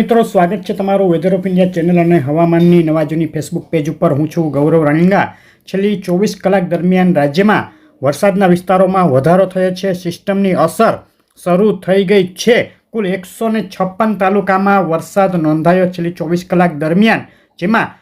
મિત્રો, સ્વાગત છે તમારું વેધર ઓફ ઇન્ડિયા ચેનલ અને હવામાનની નવા જૂની ફેસબુક પેજ ઉપર. હું છું ગૌરવ રણિંગા. છેલ્લી ચોવીસ કલાક દરમિયાન રાજ્યમાં વરસાદના વિસ્તારોમાં વધારો થયો છે. સિસ્ટમની અસર શરૂ થઈ ગઈ છે. કુલ એકસો છપ્પન તાલુકામાં વરસાદ નોંધાયો છેલ્લી ચોવીસ કલાક દરમિયાન, જેમાં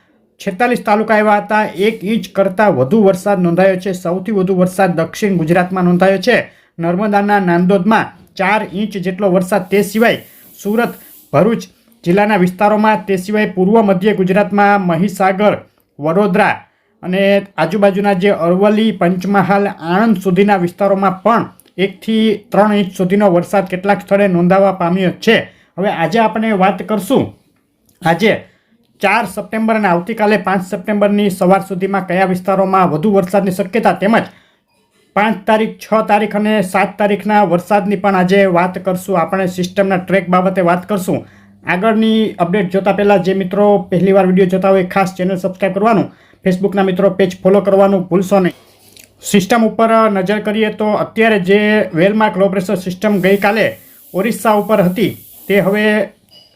છેતાલીસ તાલુકા એવા હતા. એક ઇંચ કરતાં વધુ વરસાદ નોંધાયો છે. સૌથી વધુ વરસાદ દક્ષિણ ગુજરાતમાં નોંધાયો છે. નર્મદાના નાંદોદમાં ચાર ઇંચ જેટલો વરસાદ. તે સિવાય સુરત, ભરૂચ જિલ્લાના વિસ્તારોમાં તે સિવાય પૂર્વ મધ્ય ગુજરાતમાં મહીસાગર, વડોદરા અને આજુબાજુના જે અરવલ્લી, પંચમહાલ, આણંદ સુધીના વિસ્તારોમાં પણ એકથી ત્રણ ઇંચ સુધીનો વરસાદ કેટલાક સ્થળે નોંધાવા પામ્યો છે. હવે આજે આપણે વાત કરશું, આજે ચાર સપ્ટેમ્બર અને આવતીકાલે પાંચ સપ્ટેમ્બરની સવાર સુધીમાં કયા વિસ્તારોમાં વધુ વરસાદની શક્યતા તેમજ પાંચ તારીખ, છ તારીખ અને સાત તારીખના વરસાદની પણ આજે વાત કરશું. આપણે સિસ્ટમના ટ્રેક બાબતે વાત કરશું. આગળની અપડેટ જોતા પહેલાં જે મિત્રો પહેલીવાર વીડિયો જોતા હોય, ખાસ ચેનલ સબસ્ક્રાઈબ કરવાનું. ફેસબુકના મિત્રો પેજ ફોલો કરવાનું ભૂલશો નહીં. સિસ્ટમ ઉપર નજર કરીએ તો અત્યારે જે વેલમાર્ક લો પ્રેશર સિસ્ટમ ગઈકાલે ઓરિસ્સા ઉપર હતી. તે હવે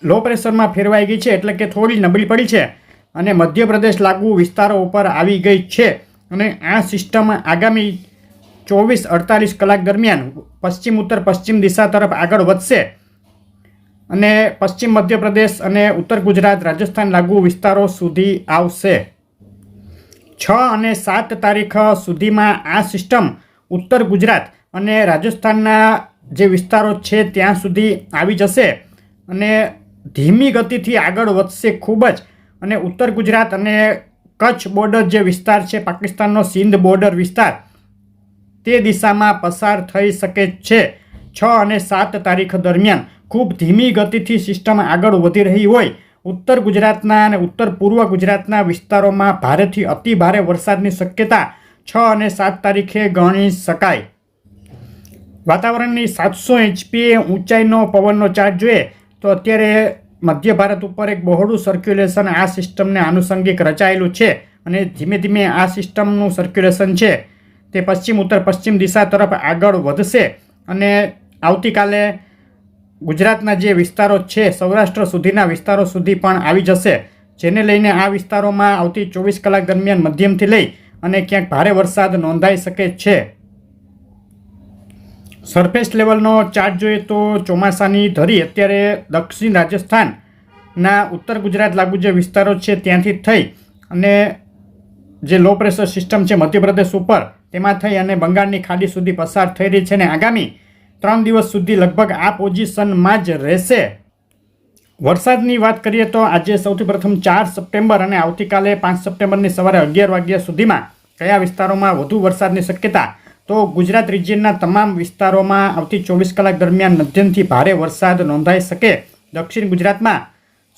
લો પ્રેશરમાં ફેરવાઈ ગઈ છે, એટલે કે થોડી નબળી પડી છે. અને મધ્યપ્રદેશ લાગુ વિસ્તારો ઉપર આવી ગઈ છે. અને આ સિસ્ટમ આગામી ચોવીસ અડતાલીસ કલાક દરમિયાન પશ્ચિમ ઉત્તર પશ્ચિમ દિશા તરફ આગળ વધશે. અને પશ્ચિમ મધ્યપ્રદેશ અને ઉત્તર ગુજરાત રાજસ્થાન લાગુ વિસ્તારો સુધી આવશે. છ અને સાત તારીખ સુધીમાં આ સિસ્ટમ ઉત્તર ગુજરાત અને રાજસ્થાનના જે વિસ્તારો છે ત્યાં સુધી આવી જશે અને ધીમી ગતિથી આગળ વધશે ખૂબ જ. અને ઉત્તર ગુજરાત અને કચ્છ બોર્ડર જે વિસ્તાર છે, પાકિસ્તાનનો સિંધ બોર્ડર વિસ્તાર, તે દિશામાં પસાર થઈ શકે છે. છ અને સાત તારીખ દરમિયાન ખૂબ ધીમી ગતિથી સિસ્ટમ આગળ વધી રહી હોય. ઉત્તર ગુજરાતના અને ઉત્તર પૂર્વ ગુજરાતના વિસ્તારોમાં ભારેથી અતિ ભારે વરસાદની શક્યતા છ અને સાત તારીખે ગણી શકાય. વાતાવરણની સાતસો એચપી ઊંચાઈનો પવનનો ચાર્જ જોઈએ તો અત્યારે મધ્ય ભારત ઉપર એક બહોળું સર્ક્યુલેશન આ સિસ્ટમને આનુષંગિક રચાયેલું છે અને ધીમે ધીમે આ સિસ્ટમનું સર્ક્યુલેશન છે. તે પશ્ચિમ ઉત્તર પશ્ચિમ દિશા તરફ આગળ વધશે અને આવતીકાલે ગુજરાતના જે વિસ્તારો છે, સૌરાષ્ટ્ર સુધીના વિસ્તારો સુધી પણ આવી જશે. જેને લઈને આ વિસ્તારોમાં આવતી ચોવીસ કલાક દરમિયાન મધ્યમથી લઈ અને ક્યાંક ભારે વરસાદ નોંધાઈ શકે છે. સરફેસ લેવલનો ચાર્ટ જોઈએ તો ચોમાસાની ધરી અત્યારે દક્ષિણ રાજસ્થાનના ઉત્તર ગુજરાત લાગુ જે વિસ્તારો છે ત્યાંથી થઈ અને જે લો પ્રેશર સિસ્ટમ છે, મધ્યપ્રદેશ ઉપર, તેમાં થઈ અને બંગાળની ખાડી સુધી પસાર થઈ રહી છે ને આગામી ત્રણ દિવસ સુધી લગભગ આ પોઝિશનમાં જ રહેશે. વરસાદની વાત કરીએ તો આજે સૌથી પ્રથમ ચાર સપ્ટેમ્બર અને આવતીકાલે પાંચ સપ્ટેમ્બરની સવારે અગિયાર વાગ્યા સુધીમાં કયા વિસ્તારોમાં વધુ વરસાદની શક્યતા? તો ગુજરાત રિજિયનના તમામ વિસ્તારોમાં આવતી ચોવીસ કલાક દરમિયાન મધ્યમથી ભારે વરસાદ નોંધાઈ શકે. દક્ષિણ ગુજરાતમાં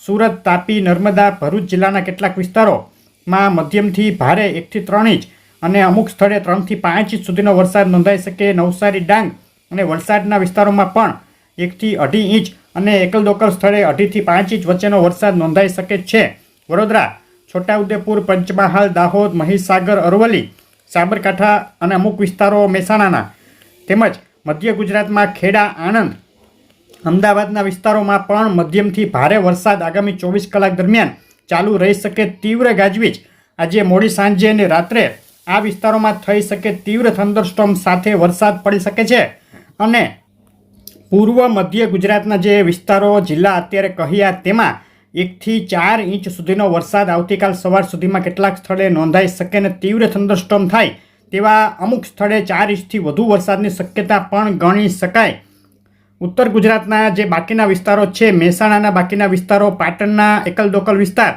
સુરત, તાપી, નર્મદા, ભરૂચ જિલ્લાના કેટલાક વિસ્તારોમાં મધ્યમથી ભારે એકથી ત્રણ ઇંચ અને અમુક સ્થળે ત્રણથી પાંચ ઇંચ સુધીનો વરસાદ નોંધાઈ શકે. નવસારી, ડાંગ અને વલસાડના વિસ્તારોમાં પણ એકથી અઢી ઇંચ અને એકલ દોકલ સ્થળે અઢીથી પાંચ ઇંચ વચ્ચેનો વરસાદ નોંધાઈ શકે છે. વડોદરા, છોટાઉદેપુર, પંચમહાલ, દાહોદ, મહીસાગર, અરવલ્લી, સાબરકાંઠા અને અમુક વિસ્તારો મહેસાણાના તેમજ મધ્ય ગુજરાતમાં ખેડા, આણંદ, અમદાવાદના વિસ્તારોમાં પણ મધ્યમથી ભારે વરસાદ આગામી ચોવીસ કલાક દરમિયાન ચાલુ રહી શકે તીવ્ર ગાજવીજ. આજે મોડી સાંજે અને રાત્રે આ વિસ્તારોમાં થઈ શકે તીવ્ર થંડરસ્ટોમ સાથે વરસાદ પડી શકે છે. અને પૂર્વ મધ્ય ગુજરાતના જે વિસ્તારો, જિલ્લા અત્યારે કહ્યા તેમાં એકથી ચાર ઇંચ સુધીનો વરસાદ આવતીકાલ સવાર સુધીમાં કેટલાક સ્થળે નોંધાઈ શકે અને તીવ્ર થંડરસ્ટોમ થાય તેવા અમુક સ્થળે ચાર ઇંચથી વધુ વરસાદની શક્યતા પણ ગણી શકાય. ઉત્તર ગુજરાતના જે બાકીના વિસ્તારો છે, મહેસાણાના બાકીના વિસ્તારો, પાટણના એકલદોકલ વિસ્તાર,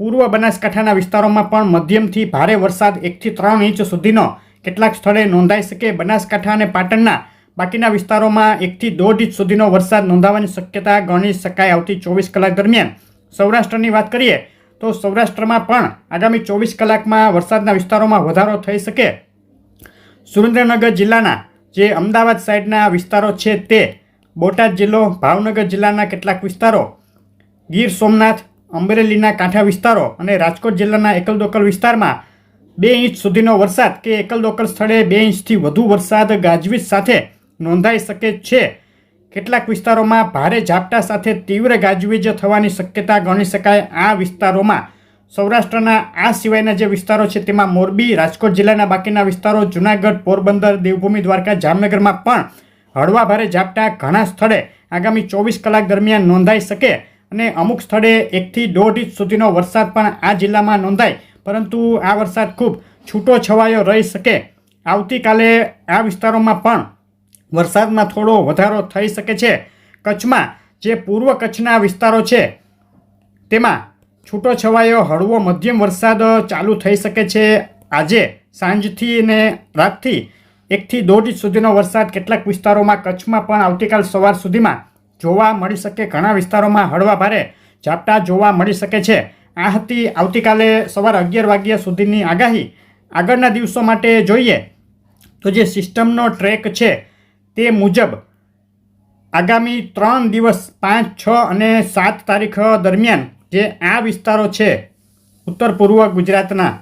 પૂર્વ બનાસકાંઠાના વિસ્તારોમાં પણ મધ્યમથી ભારે વરસાદ એકથી ત્રણ ઇંચ સુધીનો કેટલાક સ્થળે નોંધાઈ શકે. બનાસકાંઠા અને પાટણના બાકીના વિસ્તારોમાં એકથી દોઢ ઇંચ સુધીનો વરસાદ નોંધાવાની શક્યતા ગણી શકાય આવતી ચોવીસ કલાક દરમિયાન. સૌરાષ્ટ્રની વાત કરીએ તો સૌરાષ્ટ્રમાં પણ આગામી ચોવીસ કલાકમાં વરસાદના વિસ્તારોમાં વધારો થઈ શકે. સુરેન્દ્રનગર જિલ્લાના જે અમદાવાદ સાઇડના વિસ્તારો છે તે, બોટાદ જિલ્લો, ભાવનગર જિલ્લાના કેટલાક વિસ્તારો, ગીર સોમનાથ, અમરેલીના કાંઠા વિસ્તારો અને રાજકોટ જિલ્લાના એકલદોકલ વિસ્તારમાં બે ઇંચ સુધીનો વરસાદ કે એકલદોકલ સ્થળે બે ઇંચથી વધુ વરસાદ ગાજવીજ સાથે નોંધાઈ શકે છે. કેટલાક વિસ્તારોમાં ભારે ઝાપટા સાથે તીવ્ર ગાજવીજ થવાની શક્યતા ગણી શકાય. આ વિસ્તારોમાં સૌરાષ્ટ્રના આ સિવાયના જે વિસ્તારો છે, તેમાં મોરબી, રાજકોટ જિલ્લાના બાકીના વિસ્તારો, જુનાગઢ, પોરબંદર, દેવભૂમિ, દ્વારકા, જામનગરમાં પણ હળવા ભારે ઝાપટા ઘણા સ્થળે આગામી ચોવીસ કલાક દરમિયાન નોંધાઈ શકે અને અમુક સ્થળે એકથી દોઢ ઇંચ સુધીનો વરસાદ પણ આ જિલ્લામાં નોંધાય. પરંતુ આ વરસાદ ખૂબ છૂટો છવાયો રહી શકે. આવતીકાલે આ વિસ્તારોમાં પણ વરસાદમાં થોડો વધારો થઈ શકે છે. કચ્છમાં જે પૂર્વ કચ્છના વિસ્તારો છે, તેમાં છૂટો છવાયો હળવો મધ્યમ વરસાદ ચાલુ થઈ શકે છે. આજે સાંજથી ને રાતથી એકથી દોઢ ઇંચ સુધીનો વરસાદ કેટલાક વિસ્તારોમાં કચ્છમાં પણ આવતીકાલ સવાર સુધીમાં જોવા મળી શકે. ઘણા વિસ્તારોમાં હળવા ભારે ઝાપટા જોવા મળી શકે છે. આ હતી આવતીકાલે સવાર અગિયાર વાગ્યા સુધીની આગાહી આગળના દિવસો માટે જોઈએ તો જે સિસ્ટમનો ટ્રેક છે તે મુજબ આગામી ત્રણ દિવસ પાંચ, છ અને સાત તારીખ દરમિયાન જે આ વિસ્તારો છે, ઉત્તર, પૂર્વ ગુજરાતના,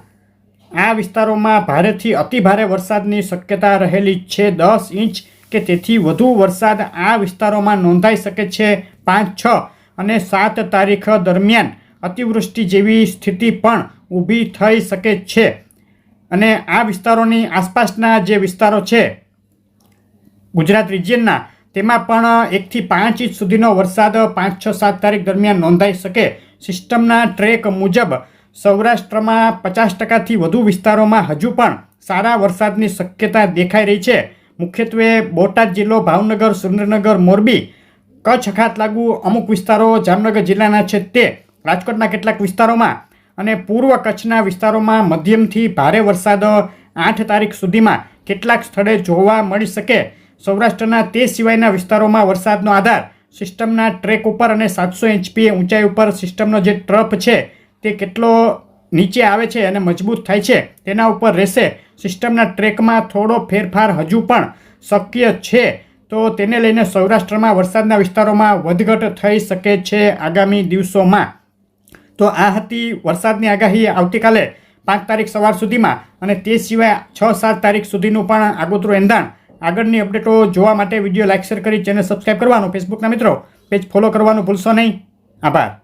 આ વિસ્તારોમાં ભારેથી અતિભારે વરસાદની શક્યતા રહેલી છે દસ ઇંચ કે તેથી વધુ વરસાદ આ વિસ્તારોમાં નોંધાઈ શકે છે પાંચ, છ અને સાત તારીખ દરમિયાન અતિવૃષ્ટિ જેવી સ્થિતિ પણ ઊભી થઈ શકે છે. અને આ વિસ્તારોની આસપાસના જે વિસ્તારો છે ગુજરાત રિજિયનના. તેમાં પણ એકથી પાંચ ઇંચ સુધીનો વરસાદ પાંચ છ સાત તારીખ દરમિયાન નોંધાઈ શકે. સિસ્ટમના ટ્રેક મુજબ સૌરાષ્ટ્રમાં પચાસ ટકાથી વધુ વિસ્તારોમાં હજુ પણ સારા વરસાદની શક્યતા દેખાઈ રહી છે. મુખ્યત્વે બોટાદ જિલ્લો, ભાવનગર, સુરેન્દ્રનગર, મોરબી, કચ્છ ખાત લાગુ અમુક વિસ્તારો, જામનગર જિલ્લાના છે તે. રાજકોટના કેટલાક વિસ્તારોમાં અને પૂર્વ કચ્છના વિસ્તારોમાં મધ્યમથી ભારે વરસાદ આઠ તારીખ સુધીમાં કેટલાક સ્થળે જોવા મળી શકે. સૌરાષ્ટ્રના તે સિવાયના વિસ્તારોમાં વરસાદનો આધાર, સિસ્ટમના ટ્રેક ઉપર અને સાતસો એચપી ઊંચાઈ ઉપર સિસ્ટમનો જે ટ્રફ છે તે કેટલો નીચે આવે છે અને મજબૂત થાય છે, તેના ઉપર રહેશે. સિસ્ટમના ટ્રેકમાં થોડો ફેરફાર હજુ પણ શક્ય છે. તો તેને લઈને સૌરાષ્ટ્રમાં વરસાદના વિસ્તારોમાં વધઘટ થઈ શકે છે આગામી દિવસોમાં. તો આ હતી વરસાદની આગાહી આવતીકાલે પાંચ તારીખ સવાર સુધીમાં અને તે સિવાય છ સાત તારીખ સુધીનું પણ આગોતરું એંધાણ આગળની અપડેટો જોવા માટે વીડિયો લાઇક શેર કરી ચેનલ સબસ્ક્રાઈબ કરવાનું ફેસબુકના મિત્રો. પેજ ફોલો કરવાનું ભૂલશો નહીં. આભાર.